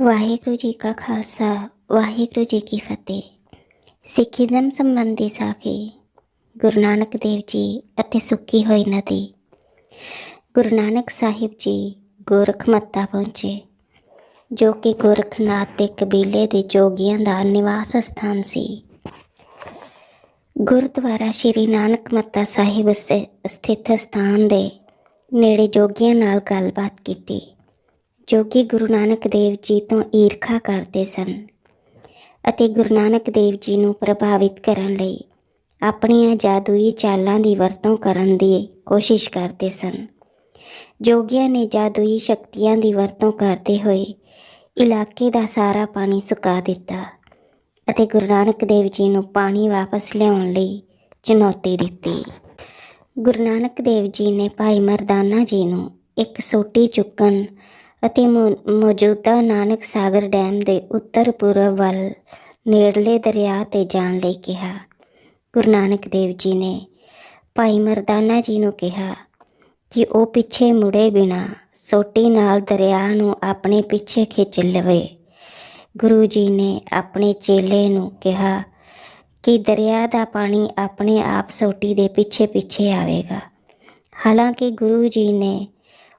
ਵਾਹਿਗੁਰੂ ਜੀ ਕਾ ਖਾਲਸਾ, ਵਾਹਿਗੁਰੂ ਜੀ ਕੀ ਫਤਿਹ। ਸਿੱਖੀਜ਼ਮ ਸੰਬੰਧੀ ਸਾਖੀ, ਗੁਰੂ ਨਾਨਕ ਦੇਵ ਜੀ ਅਤੇ ਸੁੱਕੀ ਹੋਈ ਨਦੀ। ਗੁਰੂ ਨਾਨਕ ਸਾਹਿਬ ਜੀ ਗੋਰਖਮੱਤਾ ਪਹੁੰਚੇ, ਜੋ ਕਿ ਗੋਰਖਨਾਥ ਦੇ ਕਬੀਲੇ ਦੇ ਜੋਗੀਆਂ ਦਾ ਨਿਵਾਸ ਸਥਾਨ ਸੀ। ਗੁਰਦੁਆਰਾ ਸ਼੍ਰੀ ਨਾਨਕ ਮੱਤਾ ਸਾਹਿਬ ਸਥਿਤ ਸਥਾਨ ਦੇ ਨੇੜੇ ਜੋਗੀਆਂ ਨਾਲ ਗੱਲਬਾਤ ਕੀਤੀ। ਜੋਗੀ ਗੁਰੂ ਨਾਨਕ ਦੇਵ ਜੀ ਤੋਂ ਈਰਖਾ ਕਰਦੇ ਸਨ ਅਤੇ ਗੁਰੂ ਨਾਨਕ ਦੇਵ ਜੀ ਨੂੰ ਪ੍ਰਭਾਵਿਤ ਕਰਨ ਲਈ ਆਪਣੀਆਂ ਜਾਦੂਈ ਚਾਲਾਂ ਦੀ ਵਰਤੋਂ ਕਰਨ ਦੀ ਕੋਸ਼ਿਸ਼ ਕਰਦੇ ਸਨ। ਜੋਗੀਆਂ ਨੇ ਜਾਦੂਈ ਸ਼ਕਤੀਆਂ ਦੀ ਵਰਤੋਂ ਕਰਦੇ ਹੋਏ ਇਲਾਕੇ ਦਾ ਸਾਰਾ ਪਾਣੀ ਸੁਕਾ ਦਿੱਤਾ ਅਤੇ ਗੁਰੂ ਨਾਨਕ ਦੇਵ ਜੀ ਨੂੰ ਪਾਣੀ ਵਾਪਸ ਲਿਆਉਣ ਲਈ ਚੁਣੌਤੀ ਦਿੱਤੀ। ਗੁਰੂ ਨਾਨਕ ਦੇਵ ਜੀ ਨੇ ਭਾਈ ਮਰਦਾਨਾ ਜੀ ਨੂੰ ਇੱਕ ਸੋਟੀ ਚੁੱਕਣ ਅਤੇ ਮੌਜੂਦਾ ਨਾਨਕ ਸਾਗਰ ਡੈਮ ਦੇ ਉੱਤਰ ਪੂਰਬ ਵੱਲ ਨੇੜਲੇ ਦਰਿਆ ਤੇ ਜਾਣ ਲਈ ਕਿਹਾ। ਗੁਰੂ ਨਾਨਕ ਦੇਵ ਜੀ ਨੇ ਭਾਈ ਮਰਦਾਨਾ ਜੀ ਨੂੰ ਕਿਹਾ ਕਿ ਉਹ ਪਿੱਛੇ ਮੁੜੇ ਬਿਨਾ ਸੋਟੀ ਨਾਲ ਦਰਿਆ ਨੂੰ ਆਪਣੇ ਪਿੱਛੇ ਖਿੱਚ ਲਵੇ। ਗੁਰੂ ਜੀ ਨੇ ਆਪਣੇ ਚੇਲੇ ਨੂੰ ਕਿਹਾ ਕਿ ਦਰਿਆ ਦਾ ਪਾਣੀ ਆਪਣੇ ਆਪ ਸੋਟੀ ਦੇ ਪਿੱਛੇ ਪਿੱਛੇ ਆਵੇਗਾ। ਹਾਲਾਂਕਿ ਗੁਰੂ ਜੀ ਨੇ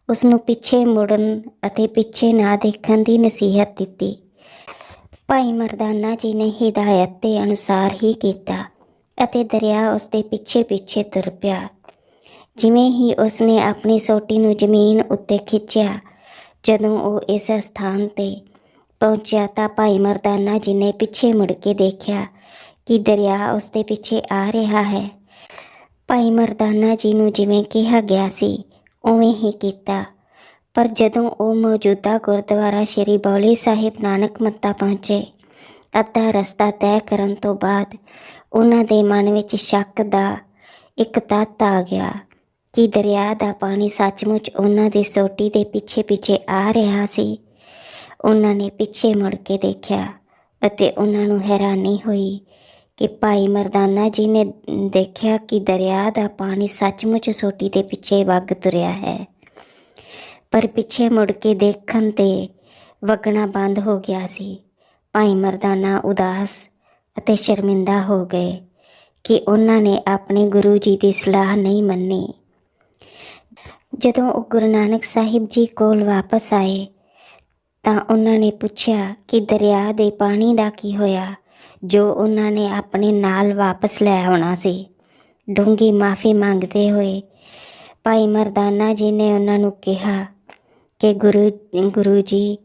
ਉਸ ਨੂੰ ਪਿੱਛੇ ਮੁੜਨ ਅਤੇ ਪਿੱਛੇ ਨਾ ਦੇਖਣ ਦੀ ਨਸੀਹਤ ਦਿੱਤੀ। ਭਾਈ ਮਰਦਾਨਾ ਜੀ ਨੇ ਹਿਦਾਇਤ ਦੇ ਅਨੁਸਾਰ ਹੀ ਕੀਤਾ ਅਤੇ ਦਰਿਆ ਉਸ ਦੇ ਪਿੱਛੇ ਪਿੱਛੇ ਤੁਰ ਪਿਆ। ਜਿਵੇਂ ਹੀ ਉਸ ਨੇ ਆਪਣੀ ਸੋਟੀ ਨੂੰ ਜ਼ਮੀਨ ਉੱਤੇ ਖਿੱਚਿਆ, ਜਦੋਂ ਉਹ ਇਸ ਸਥਾਨ ਤੇ ਪਹੁੰਚਿਆ ਤਾਂ ਭਾਈ ਮਰਦਾਨਾ ਜੀ ਨੇ ਪਿੱਛੇ ਮੁੜ ਕੇ ਦੇਖਿਆ ਕਿ ਦਰਿਆ ਉਸ ਦੇ ਪਿੱਛੇ ਆ ਰਿਹਾ ਹੈ। ਭਾਈ ਮਰਦਾਨਾ ਜੀ ਨੂੰ ਜਿਵੇਂ ਕਿਹਾ ਗਿਆ ਸੀ ਉਵੇਂ ਹੀ ਕੀਤਾ। ਪਰ ਜਦੋਂ ਉਹ ਮੌਜੂਦਾ ਗੁਰਦੁਆਰਾ ਸ਼੍ਰੀ ਬੌਲੀ ਸਾਹਿਬ ਨਾਨਕ ਮੱਤਾ ਪਹੁੰਚੇ, ਅੱਧਾ ਰਸਤਾ ਤੈਅ ਕਰਨ ਤੋਂ ਬਾਅਦ ਉਹਨਾਂ ਦੇ ਮਨ ਵਿੱਚ ਸ਼ੱਕ ਦਾ ਇੱਕ ਤੱਤ ਆ ਗਿਆ ਕਿ ਦਰਿਆ ਦਾ ਪਾਣੀ ਸੱਚਮੁੱਚ ਉਹਨਾਂ ਦੀ ਸੋਟੀ ਦੇ ਪਿੱਛੇ ਪਿੱਛੇ ਆ ਰਿਹਾ ਸੀ। ਉਹਨਾਂ ਨੇ ਪਿੱਛੇ ਮੁੜ ਕੇ ਦੇਖਿਆ ਅਤੇ ਉਹਨਾਂ ਨੂੰ ਹੈਰਾਨੀ ਹੋਈ ਕਿ ਭਾਈ ਮਰਦਾਨਾ ਜੀ ਨੇ ਦੇਖਿਆ ਕਿ ਦਰਿਆ ਦਾ ਪਾਣੀ ਸੱਚਮੁੱਚ ਸੋਟੀ ਦੇ ਪਿੱਛੇ ਵਗ ਤੁਰਿਆ ਹੈ। ਪਰ ਪਿੱਛੇ ਮੁੜ ਕੇ ਦੇਖਣ ਤੇ ਵਗਣਾ ਬੰਦ ਹੋ ਗਿਆ ਸੀ। ਭਾਈ ਮਰਦਾਨਾ ਉਦਾਸ ਅਤੇ ਸ਼ਰਮਿੰਦਾ ਹੋ ਗਏ ਕਿ ਉਹਨਾਂ ਨੇ ਆਪਣੇ ਗੁਰੂ ਜੀ ਦੀ ਸਲਾਹ ਨਹੀਂ ਮੰਨੀ। ਜਦੋਂ ਉਹ ਗੁਰੂ ਨਾਨਕ ਸਾਹਿਬ ਜੀ ਕੋਲ ਵਾਪਸ ਆਏ ਤਾਂ ਉਹਨਾਂ ਨੇ ਪੁੱਛਿਆ ਕਿ ਦਰਿਆ ਦੇ ਪਾਣੀ ਦਾ ਕੀ ਹੋਇਆ? ਜੋ ਉਹਨਾਂ ਨੇ ਆਪਣੇ ਨਾਲ ਵਾਪਸ ਲੈ ਆਉਣਾ ਸੀ। ਡੂੰਗੀ ਮਾਫੀ ਮੰਗਦੇ ਹੋਏ ਭਾਈ ਮਰਦਾਨਾ ਜੀ ਨੇ ਉਹਨਾਂ ਨੂੰ ਕਿਹਾ ਕਿ ਗੁਰੂ ਗੁਰੂ ਜੀ,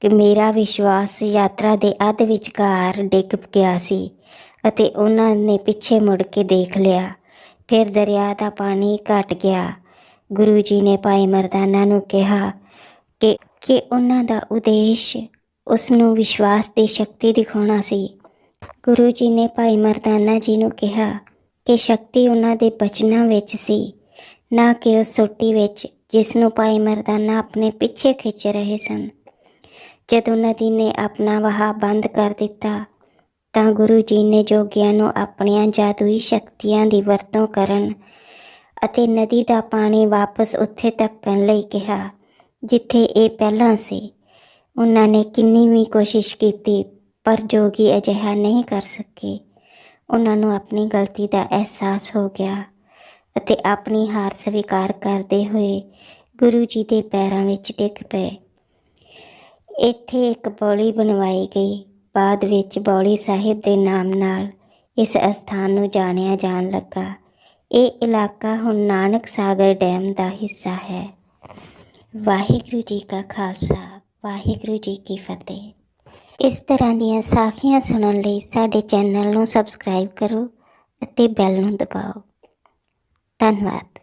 ਕਿ ਮੇਰਾ ਵਿਸ਼ਵਾਸ ਯਾਤਰਾ ਦੇ ਅੱਧ ਵਿਚਕਾਰ ਡਿੱਗ ਗਿਆ ਸੀ ਅਤੇ ਉਹਨਾਂ ਨੇ ਪਿੱਛੇ ਮੁੜ ਕੇ ਦੇਖ ਲਿਆ। ਫਿਰ ਦਰਿਆ ਦਾ ਪਾਣੀ ਘਟ ਗਿਆ। ਗੁਰੂ ਜੀ ਨੇ ਭਾਈ ਮਰਦਾਨਾ ਨੂੰ ਕਿਹਾ ਕਿ ਕਿ ਉਹਨਾਂ ਦਾ ਉਦੇਸ਼ ਉਸ ਨੂੰ ਵਿਸ਼ਵਾਸ ਦੀ ਸ਼ਕਤੀ ਦਿਖਾਉਣਾ ਸੀ। ਗੁਰੂ ਜੀ ਨੇ ਭਾਈ ਮਰਦਾਨਾ ਜੀ ਨੂੰ ਕਿਹਾ ਕਿ ਸ਼ਕਤੀ ਉਹਨਾਂ ਦੇ ਬਚਨਾਂ ਵਿੱਚ ਸੀ, ਨਾ ਕਿ ਉਸ ਸੋਟੀ ਵਿੱਚ, ਜਿਸ ਨੂੰ ਭਾਈ ਮਰਦਾਨਾ ਆਪਣੇ ਪਿੱਛੇ ਖਿੱਚ ਰਹੇ ਸਨ। ਜਦੋਂ ਨਦੀ ਨੇ ਆਪਣਾ ਵਹਾਅ ਬੰਦ ਕਰ ਦਿੱਤਾ, ਤਾਂ ਗੁਰੂ ਜੀ ਨੇ ਜੋਗੀਆਂ ਨੂੰ ਆਪਣੀਆਂ ਜਾਦੂਈ ਸ਼ਕਤੀਆਂ ਦੀ ਵਰਤੋਂ ਕਰਨ ਅਤੇ ਨਦੀ ਦਾ ਪਾਣੀ ਵਾਪਸ ਉੱਥੇ ਧੱਕਣ ਲਈ ਕਿਹਾ, ਜਿੱਥੇ ਇਹ ਪਹਿਲਾਂ ਸੀ। ਉਹਨਾਂ ਨੇ ਕਿੰਨੀ ਵੀ ਕੋਸ਼ਿਸ਼ ਕੀਤੀ, ਪਰ ਜੋਗੀ ਅਜਿਹਾ ਨਹੀਂ ਕਰ ਸਕੇ। ਉਹਨਾਂ ਨੂੰ ਆਪਣੀ ਗਲਤੀ ਦਾ ਅਹਿਸਾਸ ਹੋ ਗਿਆ ਅਤੇ ਆਪਣੀ ਹਾਰ ਸਵੀਕਾਰ ਕਰਦੇ ਹੋਏ ਗੁਰੂ ਜੀ ਦੇ ਪੈਰਾਂ ਵਿੱਚ ਡਿੱਗ ਪਏ। ਇੱਥੇ ਇੱਕ ਬੌਲੀ ਬਣਵਾਈ ਗਈ। ਬਾਅਦ ਵਿੱਚ ਬੌਲੀ ਸਾਹਿਬ ਦੇ ਨਾਮ ਨਾਲ ਇਸ ਅਸਥਾਨ ਨੂੰ ਜਾਣਿਆ ਜਾਣ ਲੱਗਾ। ਇਹ ਇਲਾਕਾ ਹੁਣ ਨਾਨਕ ਸਾਗਰ ਡੈਮ ਦਾ ਹਿੱਸਾ ਹੈ। ਵਾਹਿਗੁਰੂ ਜੀ ਕਾ ਖਾਲਸਾ। ਵਾਹਿਗੁਰੂ ਜੀ ਕੀ ਫਤਿਹ। ਇਸ ਤਰ੍ਹਾਂ ਦੀਆਂ ਸਾਖੀਆਂ ਸੁਣਨ ਲਈ ਸਾਡੇ ਚੈਨਲ ਨੂੰ ਸਬਸਕ੍ਰਾਈਬ ਕਰੋ ਅਤੇ ਬੈਲ ਨੂੰ ਦਬਾਓ। ਧੰਨਵਾਦ।